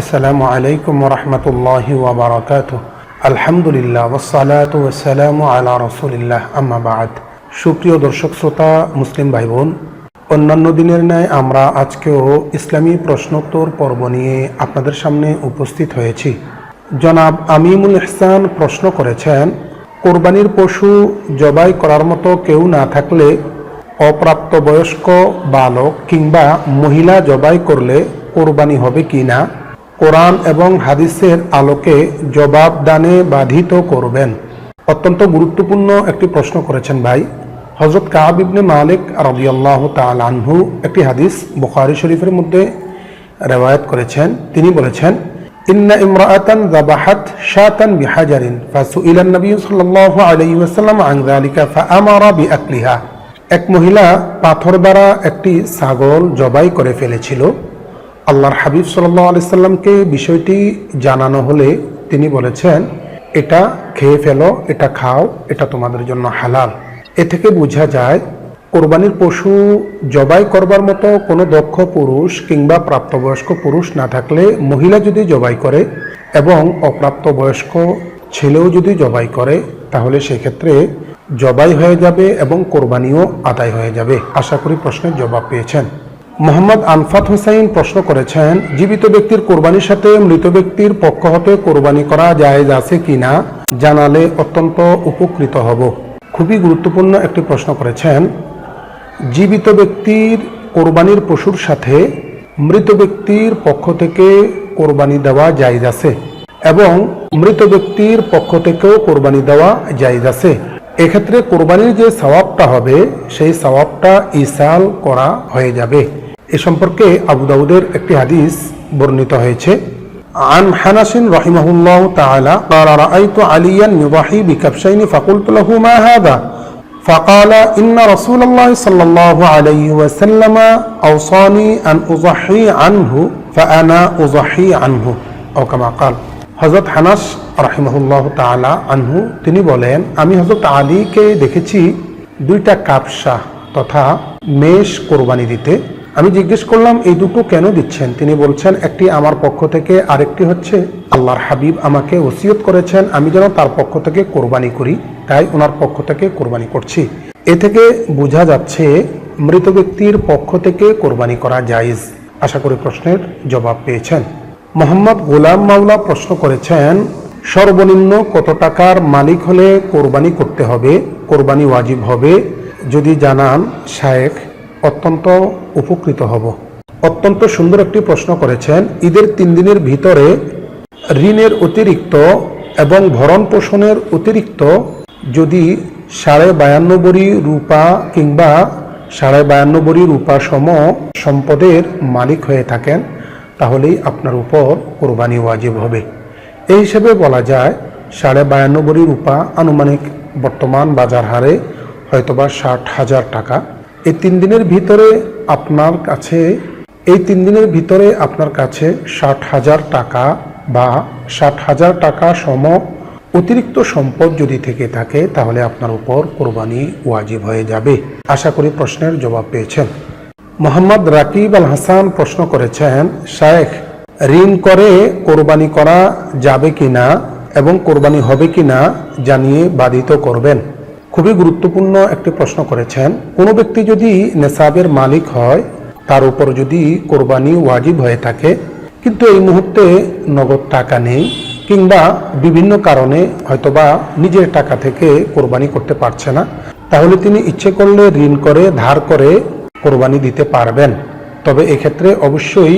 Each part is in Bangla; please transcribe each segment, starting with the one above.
আসসালামু আলাইকুম রহমতুল্লাহি ওবরাকাত আলহামদুলিল্লাহ ওসালাত ওসালাম আলা রসুলিল্লাহ আম্মাবাদ সুপ্রিয় দর্শক, শ্রোতা, মুসলিম ভাই বোন অন্যান্য দিনের ন্যায় আমরা আজকেও ইসলামী প্রশ্নোত্তর পর্ব নিয়ে আপনাদের সামনে উপস্থিত হয়েছি। জনাব আমিমুল ইহসান প্রশ্ন করেছেন, কোরবানির পশু জবাই করার মতো কেউ না থাকলে অপ্রাপ্তবয়স্ক বালক কিংবা মহিলা জবাই করলে কোরবানি হবে কি না? কোরআন এবং হাদিসের আলোকে জবাব দানে বাধিত করবেন। অত্যন্ত গুরুত্বপূর্ণ একটি প্রশ্ন করেছেন ভাই। হজরত কাব ইবনে মালিক রবিআল্লাহ তাল আনহু একটি হাদিস বুখারি শরীফের মধ্যে রেওয়ায়ত করেছেন। তিনি বলেছেন, ইন্না ইমরাআতান যাবাহাত শাতান বিহাজারিন ফাসুইলা নবী সাল্লাল্লাহু আলাইহি ওয়াসাল্লাম আন যালিকা ফাআমারা বিআকলিহা। এক মহিলা পাথর দ্বারা একটি ছাগল জবাই করে ফেলেছিল। আল্লাহর হাবিব সাল্লাহ আলাইসাল্লামকে বিষয়টি জানানো হলে তিনি বলেছেন, এটা খেয়ে ফেলো, এটা খাও, এটা তোমাদের জন্য হালাল। এ থেকে বোঝা যায়, কোরবানির পশু জবাই করবার মতো কোনো দক্ষ পুরুষ কিংবা প্রাপ্তবয়স্ক পুরুষ না থাকলে মহিলা যদি জবাই করে এবং অপ্রাপ্তবয়স্ক ছেলেও যদি জবাই করে, তাহলে সেক্ষেত্রে জবাই হয়ে যাবে এবং কোরবানিও আদায় হয়ে যাবে। আশা করি প্রশ্নের জবাব পেয়েছেন। মোহাম্মদ আনফাত হোসাইন প্রশ্ন করেছেন, জীবিত ব্যক্তির কোরবানির সাথে মৃত ব্যক্তির পক্ষ হতে কোরবানি করা জায়েজ আছে কিনা জানালে অত্যন্ত উপকৃত হব। খুবই গুরুত্বপূর্ণ একটি প্রশ্ন করেছেন, জীবিত ব্যক্তির কোরবানির পশুর সাথে মৃত ব্যক্তির পক্ষ থেকে কোরবানি দেওয়া জায়েজ আছে এবং মৃত ব্যক্তির পক্ষ থেকেও কোরবানি দেওয়া জায়েজ আছে। এক্ষেত্রে কোরবানির যে সওয়াবটা হবে, সেই সওয়াবটা ইসাল করা হয়ে যাবে। এ সম্পর্কে আবু দাউদের একটি হাদিস বর্ণিত হয়েছে عن حنس رحمه الله تعالى قال رأيت عليا يضحي بكبشين فقلت له ما هذا فقال إن رسول الله صلى الله عليه وسلم أوصاني أن أضحي عنه فأنا أضحي عنه أو كما قال হজরত হানাস রাহিমাহুল্লাহ তালা আনহু তিনি বলেন আমি হজরত আলীকে দেখেছি দুইটা কাপসা তথা মেষ কোরবানি দিতে আমি জিজ্ঞেস করলাম, এই দুটো কেন দিচ্ছেন? তিনি বলছেন, একটি আমার পক্ষ থেকে, আরেকটি হচ্ছে আল্লাহর হাবিব আমাকে ওসিয়ত করেছেন, আমি যেন তার পক্ষ থেকে কোরবানি করি, তাই ওনার পক্ষ থেকে কোরবানি করছি। এ থেকে বোঝা যাচ্ছে, মৃত ব্যক্তির পক্ষ থেকে কোরবানি করা জায়েজ। আশা করি প্রশ্নের জবাব পেয়েছেন। মোহাম্মদ গোলাম মাওলা প্রশ্ন করেছেন, সর্বনিম্ন কত টাকার মালিক হলে কোরবানি করতে হবে? কোরবানি ওয়াজিব হবে? যদি জানান শায়েখ অত্যন্ত উপকৃত হব। অত্যন্ত সুন্দর একটি প্রশ্ন করেছেন, ঈদের তিন দিনের ভিতরে ঋণের অতিরিক্ত এবং ভরণ পোষণের অতিরিক্ত যদি সাড়ে বায়ান্ন বড়ি রূপা কিংবা সাড়ে বায়ান্ন বড়ি রূপা সম সম্পদের মালিক হয়ে থাকেন, তাহলেই আপনার উপর কোরবানি ওয়াজিব হবে। এই হিসেবে বলা যায়, সাড়ে বায়ান্ন বড়ি রূপা আনুমানিক বর্তমান বাজার হারে হয়তোবা ষাট হাজার টাকা। এই তিন দিনের ভিতরে আপনার কাছে, এই তিন দিনের ভিতরে আপনার কাছে ষাট হাজার টাকা বা ষাট হাজার টাকা সম অতিরিক্ত সম্পদ যদি থেকে থাকে, তাহলে আপনার উপর কোরবানি ওয়াজিব হয়ে যাবে। আশা করি প্রশ্নের জবাব পেয়েছেন। মোহাম্মদ রাকিব আল হাসান প্রশ্ন করেছেন, শায়েখ, ঋণ করে কোরবানি করা যাবে কিনা এবং কোরবানি হবে কিনা জানিয়ে বাধিত করবেন। খুবই গুরুত্বপূর্ণ একটি প্রশ্ন করেছেন। কোনো ব্যক্তি যদি নেশাবের মালিক হয়, তার উপর যদি কোরবানি ওয়াজিব হয়ে থাকে, কিন্তু এই মুহূর্তে নগদ টাকা নেই কিংবা বিভিন্ন কারণে হয়তোবা নিজের টাকা থেকে কোরবানি করতে পারছে না, তাহলে তিনি ইচ্ছে করলে ঋণ করে, ধার করে কোরবানি দিতে পারবেন। তবে এক্ষেত্রে অবশ্যই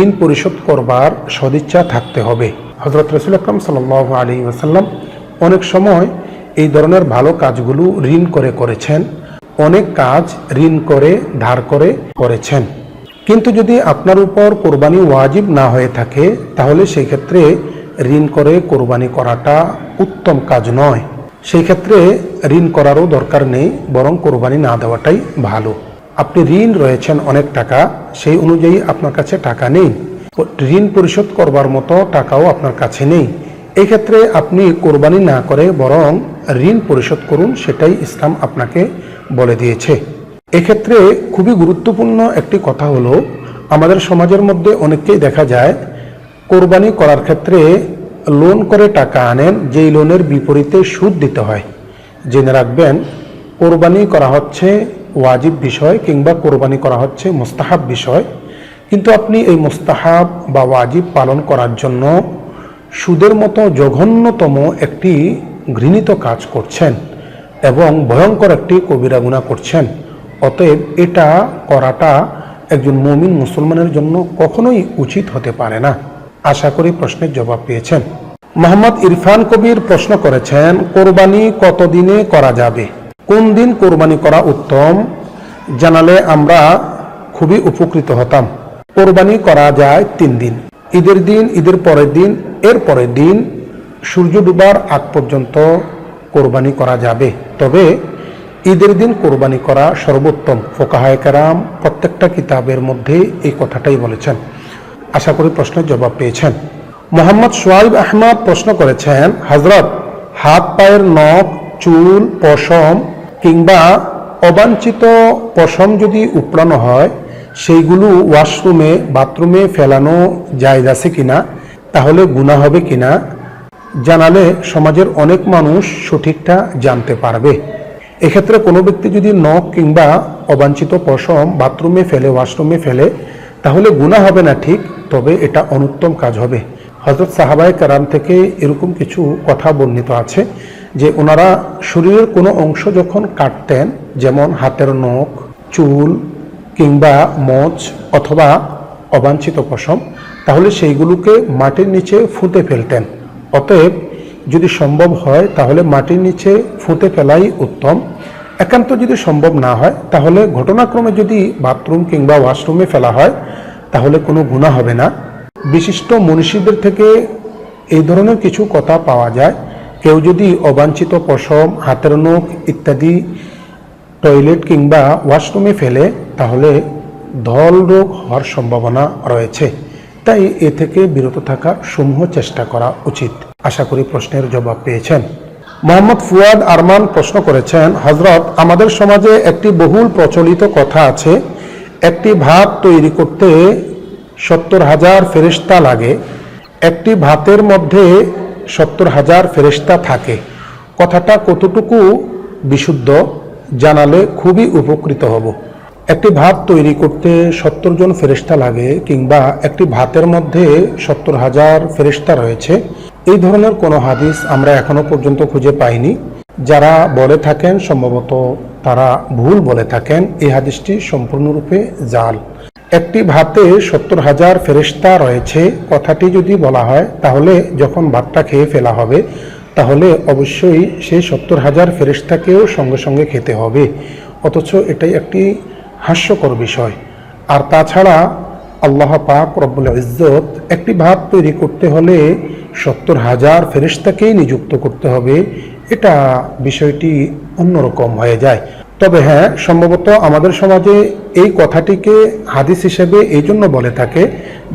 ঋণ পরিশোধ করবার সদিচ্ছা থাকতে হবে। হজরত রসুল আকরম সাল আলী অনেক সময় এই ধরনের ভালো কাজগুলো ঋণ করে করেছেন, অনেক কাজ ঋণ করে, ধার করে করেছেন। কিন্তু যদি আপনার উপর কোরবানি ওয়াজিব না হয়ে থাকে, তাহলে সেই ক্ষেত্রে ঋণ করে কোরবানি করাটা উত্তম কাজ নয়। সেই ক্ষেত্রে ঋণ করারও দরকার নেই, বরং কোরবানি না দেওয়াটাই ভালো। আপনি ঋণ রয়েছেন অনেক টাকা, সেই অনুযায়ী আপনার কাছে টাকা নেই। ঋণ পরিশোধ করবার মতো টাকাও আপনার কাছে নেই। এই ক্ষেত্রে আপনি কোরবানি না করে বরং ঋণ পরিশোধ করুন, সেটাই ইসলাম আপনাকে বলে দিয়েছে। এক্ষেত্রে খুবই গুরুত্বপূর্ণ একটি কথা হলো, আমাদের সমাজের মধ্যে অনেককেই দেখা যায়, কোরবানি করার ক্ষেত্রে লোন করে টাকা আনেন, যেই লোনের বিপরীতে সুদ দিতে হয়। জেনে রাখবেন, কোরবানি করা হচ্ছে ওয়াজিব বিষয় কিংবা কোরবানি করা হচ্ছে মোস্তাহাব বিষয়। কিন্তু আপনি এই মোস্তাহাব বা ওয়াজিব পালন করার জন্য সুদের মতো জঘন্যতম একটি ঘৃণিত কাজ করছেন এবং ভয়ঙ্কর একটি কবিরা গুণা করছেন। অতএব এটা করাটা একজন মমিন মুসলমানের জন্য কখনোই উচিত হতে পারে না। আশা করি প্রশ্নের জবাব পেয়েছেন। মোহাম্মদ ইরফান কবির প্রশ্ন করেছেন, কোরবানি কতদিনে করা যাবে? কোন দিন কোরবানি করা উত্তম? জানালে আমরা খুবই উপকৃত হতাম। কোরবানি করা যায় তিন দিন। ঈদের দিন, ঈদের পরের দিন এর পরের দিন সূর্য ডুবার আগ পর্যন্ত কোরবানি করা যাবে। তবে ঈদের দিন কোরবানি করা সর্বোত্তম ফোকাহায় কারাম প্রত্যেকটা কিতাবের মধ্যে এই কথাটাই বলেছেন। আশা করি প্রশ্নের জবাব পেয়েছেন। মোহাম্মদ সোয়াইব আহমদ প্রশ্ন করেছেন হজরত হাত পায়ের নখ, চুল, পশম কিংবা অবাঞ্ছিত পশম যদি উপড়ানো হয়, সেইগুলো ওয়াশরুমে, বাথরুমে ফেলানো জায়জ আছে কিনা? তাহলে গুণা হবে কিনা? জানালে সমাজের অনেক মানুষ সঠিকটা জানতে পারবে। এক্ষেত্রে কোনো ব্যক্তি যদি নখ কিংবা অবাঞ্ছিত পশম বাথরুমে ফেলে, ওয়াশরুমে ফেলে, তাহলে গুণা হবে না ঠিক, তবে এটা অনুত্তম কাজ হবে। হজরত সাহাবাই কারাম থেকে এরকম কিছু কথা বর্ণিত আছে যে ওনারা শরীরের কোনো অংশ যখন কাটতেন, যেমন হাতের নখ, চুল কিংবা মোচ অথবা অবাঞ্ছিত পশম তাহলে সেইগুলোকে মাটির নিচে ফুঁতে ফেলতেন। অতএব যদি সম্ভব হয়, তাহলে মাটির নিচে ফুঁতে ফেলাই উত্তম। একান্ত যদি সম্ভব না হয়, তাহলে ঘটনাক্রমে যদি বাথরুম কিংবা ওয়াশরুমে ফেলা হয়, তাহলে কোনো গুণা হবে না। বিশিষ্ট মনীষীদের থেকে এই ধরনের কিছু কথা পাওয়া যায়। কেউ যদি অবাঞ্ছিত পশম, হাতের নখ ইত্যাদি টয়লেট কিংবা ওয়াশরুমে ফেলে, তাহলে ধল রোগ হওয়ার সম্ভাবনা রয়েছে। তাই এ থেকে বিরত থাকার সমূহ চেষ্টা করা উচিত। আশা করি প্রশ্নের জবাব পেয়েছেন। মোহাম্মদ ফুয়াদ আরমান প্রশ্ন করেছেন হজরত আমাদের সমাজে একটি বহুল প্রচলিত কথা আছে, একটি ভাত তৈরি করতে সত্তর হাজার ফেরিস্তা লাগে, একটি ভাতের মধ্যে সত্তর হাজার ফেরিস্তা থাকে। কথাটা কতটুকু বিশুদ্ধ জানালে খুবই উপকৃত হব। একটি ভাত তৈরি করতে সত্তর জন ফেরিস্তা লাগে কিংবা একটি ভাতের মধ্যে সত্তর হাজার ফেরিস্তা রয়েছে। এই ধরনের কোনো হাদিস আমরা এখনও পর্যন্ত খুঁজে পাইনি। যারা বলে থাকেন, সম্ভবত তারা ভুল বলে থাকেন। এই হাদিসটি সম্পূর্ণরূপে জাল। একটি ভাতে সত্তর হাজার ফেরিস্তা রয়েছে। কথাটি যদি বলা হয়, তাহলে যখন ভাতটা খেয়ে ফেলা হবে, তাহলে অবশ্যই সেই সত্তর হাজার ফেরিস্তাকেও সঙ্গে সঙ্গে খেতে হবে। অথচ এটাই একটি হাস্যকর বিষয়। আর তাছাড়া আল্লাহ পাক রব্বুল ইজ্জত একটি ভাত তৈরি করতে হলে সত্তর হাজার ফেরিস্তাকেই নিযুক্ত করতে হবে। এটা বিষয়টি অন্যরকম হয়ে যায়। তবে হ্যাঁ সম্ভবত আমাদের সমাজে এই কথাটিকে হাদিস হিসেবে এই জন্য বলে থাকে,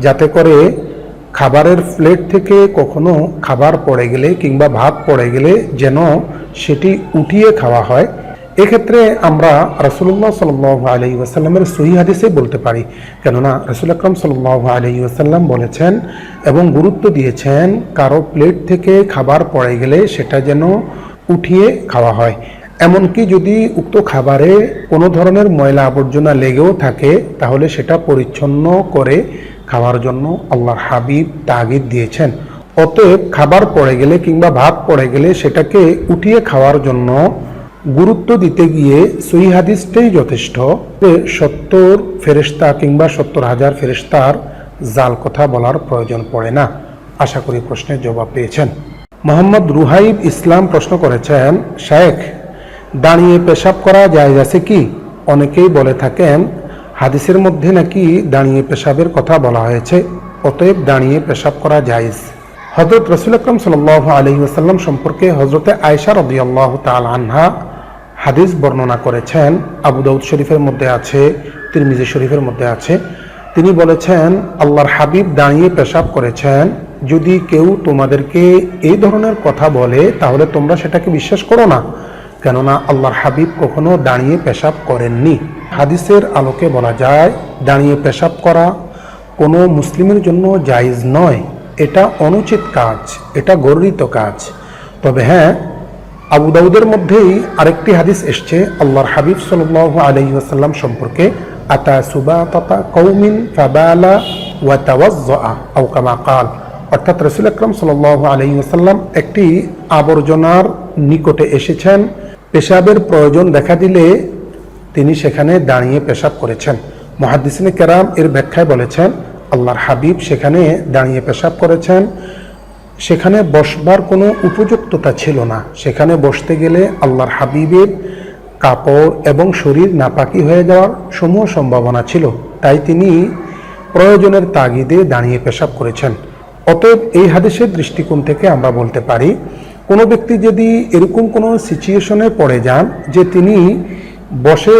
যাতে করে খাবারের প্লেট থেকে কখনো খাবার পড়ে গেলে কিংবা ভাত পড়ে গেলে যেন সেটি উঠিয়ে খাওয়া হয়। এক্ষেত্রে আমরা রসুল্লাহ সাল আলি ওয়াসাল্লামের সহি হাদিসে বলতে পারি, কেননা রসুল আকরম সাল আলি ওয়াসাল্লাম বলেছেন এবং গুরুত্ব দিয়েছেন, কারও প্লেট থেকে খাবার পড়ে গেলে সেটা যেন উঠিয়ে খাওয়া হয়। এমনকি যদি উক্ত খাবারে কোনো ধরনের ময়লা আবর্জনা লেগেও থাকে, তাহলে সেটা পরিচ্ছন্ন করে খাওয়ার জন্য আল্লাহর হাবিব তাগিদ দিয়েছেন। অতএব খাবার পড়ে গেলে কিংবা ভাত পড়ে গেলে সেটাকে উঠিয়ে খাওয়ার জন্য গুরুত্ব দিতে গিয়ে সহি হাদিসটাই যথেষ্ট যে সত্তর ফেরেস্তা কিংবা সত্তর হাজার ফেরেস্তার জাল কথা বলার প্রয়োজন পড়ে না। আশা করি প্রশ্নের জবাব পেয়েছেন। মোহাম্মদ রুহাইব ইসলাম প্রশ্ন করেছেন, শায়েখ, দাঁড়িয়ে পেশাব করা যায় আছে কি? অনেকেই বলে থাকেন, হাদিসের মধ্যে নাকি দাঁড়িয়ে পেশাবের কথা বলা হয়েছে, অতএব দাঁড়িয়ে পেশাব করা জায়েজ। হজরত রসুল আকরম সাল আলহি আসাল্লাম সম্পর্কে হজরতে আয়সা রদি তাল আনহা হাদিস বর্ণনা করেছেন আবু দাউদ শরীফের মধ্যে আছে, তিরমিজি শরীফের মধ্যে আছে। তিনি বলেছেন, আল্লাহর হাবিব দাঁড়িয়ে পেশাব করেছেন, যদি কেউ তোমাদেরকে এই ধরনের কথা বলে, তাহলে তোমরা সেটাকে বিশ্বাস করো না। কেননা আল্লাহর হাবিব কখনো দাঁড়িয়ে পেশাব করেননি। হাদিসের আলোকে বলা যায়, দাঁড়িয়ে পেশাব করা কোনো মুসলিমের জন্য জায়েজ নয়। এটা অনুচিত কাজ, এটা গর্বিত কাজ। তবে হ্যাঁ আবু দাউদের মধ্যেই আরেকটি হাদিস এসছে, আল্লাহর হাবিব সাল্লাহ আলহি আসাল্লাম সম্পর্কে, আতা সুবা তাতা কৌমিন ফাবালা ওয়া তাওয়াজ্জা আও কামা কাল। অর্থাৎ রসুল আকরম সাল্লাহ আলহি আসাল্লাম একটি আবর্জনার নিকটে এসেছেন, পেশাবের প্রয়োজন দেখা দিলে তিনি সেখানে দাঁড়িয়ে পেশাব করেছেন। মহাদিসিনে কেরাম এর ব্যাখ্যায় বলেছেন, আল্লাহর হাবিব সেখানে দাঁড়িয়ে পেশাব করেছেন। সেখানে বসবার কোনো উপযুক্ততা ছিল না। সেখানে বসতে গেলে আল্লাহর হাবিবের কাপড় এবং শরীর নাপাকি হয়ে যাওয়ার সমূহ সম্ভাবনা ছিল। তাই তিনি প্রয়োজনের তাগিদে দাঁড়িয়ে পেশাব করেছেন। অতএব এই হাদিসের দৃষ্টিকোণ থেকে আমরা বলতে পারি, কোনো ব্যক্তি যদি এরকম কোনো সিচুয়েশনে পড়ে যান যে তিনি বসে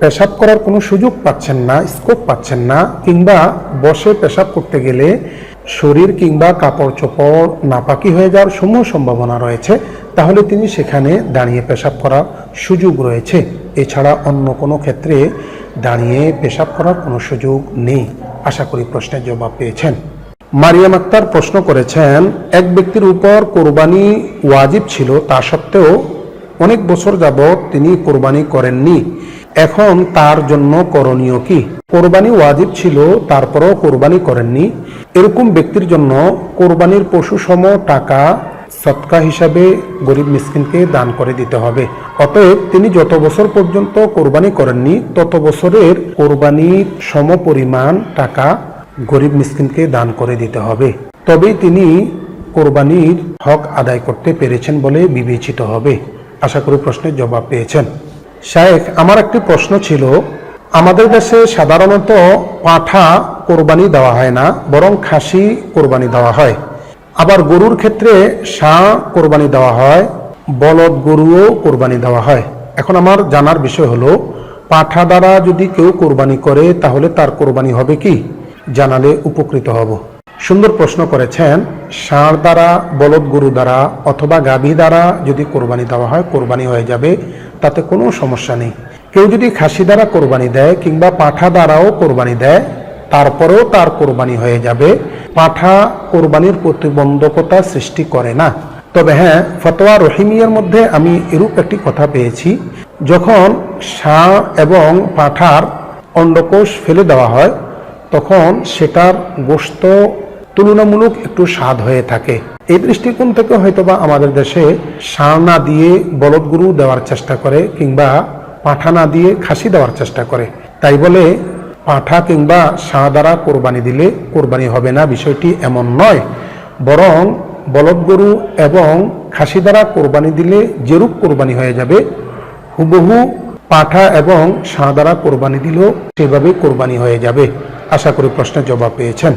পেশাব করার কোনো সুযোগ পাচ্ছেন না স্কোপ পাচ্ছেন না, কিংবা বসে পেশাব করতে গেলে শরীর কিংবা কাপড় চোপড় নাপাকি হয়ে যাওয়ার সমূহ সম্ভাবনা রয়েছে, তাহলে তিনি সেখানে দাঁড়িয়ে পেশাব করার সুযোগ রয়েছে। এছাড়া অন্য কোনো ক্ষেত্রে দাঁড়িয়ে পেশাব করার কোনো সুযোগ নেই, আশা করি প্রশ্নের জবাব পেয়েছেন। মারিয়াম আক্তার প্রশ্ন করেছেন, এক ব্যক্তির উপর কোরবানি ওয়াজিব ছিল, তা সত্ত্বেও অনেক বছর যাবৎ তিনি কোরবানি করেননি। এখন তার জন্য করণীয় কি? কোরবানি ওয়াজিব ছিল, তারপরও কোরবানি করেননি। এরকম ব্যক্তির জন্য কোরবানির পশু সম টাকা, সৎকা হিসাবে গরিব মিসকিনকে দান করে দিতে হবে। অতএব তিনি যত বছর পর্যন্ত কোরবানি করেননি, তত বছরের কোরবানির সম পরিমাণ টাকা গরিব মিসকিনকে দান করে দিতে হবে। তবেই তিনি কোরবানির হক আদায় করতে পেরেছেন বলে বিবেচিত হবে। আশা করি প্রশ্নের জবাব পেয়েছেন। শায়েখ, আমার একটি প্রশ্ন ছিল, আমাদের দেশে সাধারণত পাঠা কোরবানি দেওয়া হয় না, বরং খাসি কোরবানি দেওয়া হয়। আবার গরুর ক্ষেত্রে ষাঁ কোরবানি দেওয়া হয়, বলদ গরুও কোরবানি দেওয়া হয়। এখন আমার জানার বিষয় হলো, পাঠা দ্বারা যদি কেউ কোরবানি করে, তাহলে তার কোরবানি হবে কি? জানালে উপকৃত হব। সুন্দর প্রশ্ন করেছেন ষাঁড় দ্বারা, বলদ গরু দ্বারা অথবা গাভী দ্বারা যদি কোরবানি দেওয়া হয়, কোরবানি হয়ে যাবে। তাতে কোনো সমস্যা নেই। কেউ যদি খাসি দ্বারা কোরবানি দেয় কিংবা পাঠা দ্বারাও কোরবানি দেয়, তারপরেও তার কোরবানি হয়ে যাবে। পাঠা কোরবানির প্রতিবন্ধকতা সৃষ্টি করে না। তবে হ্যাঁ ফতোয়া রহিমিয়ার মধ্যে আমি এরূপ একটি কথা পেয়েছি। যখন ষাঁড় এবং পাঠার অন্ডকোষ ফেলে দেওয়া হয়, তখন সেটার গোস্ত তুলনামূলক একটু স্বাদ হয়ে থাকে। এই দৃষ্টিকোণ থেকে হয়তোবা আমাদের দেশে ষাঁড় না দিয়ে বলদ গরু দেওয়ার চেষ্টা করে কিংবা পাঠা না দিয়ে খাসি দেওয়ার চেষ্টা করে। তাই বলে পাঠা কিংবা ষাঁ দ্বারা কোরবানি দিলে কোরবানি হবে না, বিষয়টি এমন নয়। বরং বলদ গরু এবং খাসি দ্বারা কোরবানি দিলে যেরূপ কোরবানি হয়ে যাবে, হুবহু পাঠা এবং ষাঁ দ্বারা কোরবানি দিলেও সেভাবে কোরবানি হয়ে যাবে। আশা করি প্রশ্নের জবাব পেয়েছেন।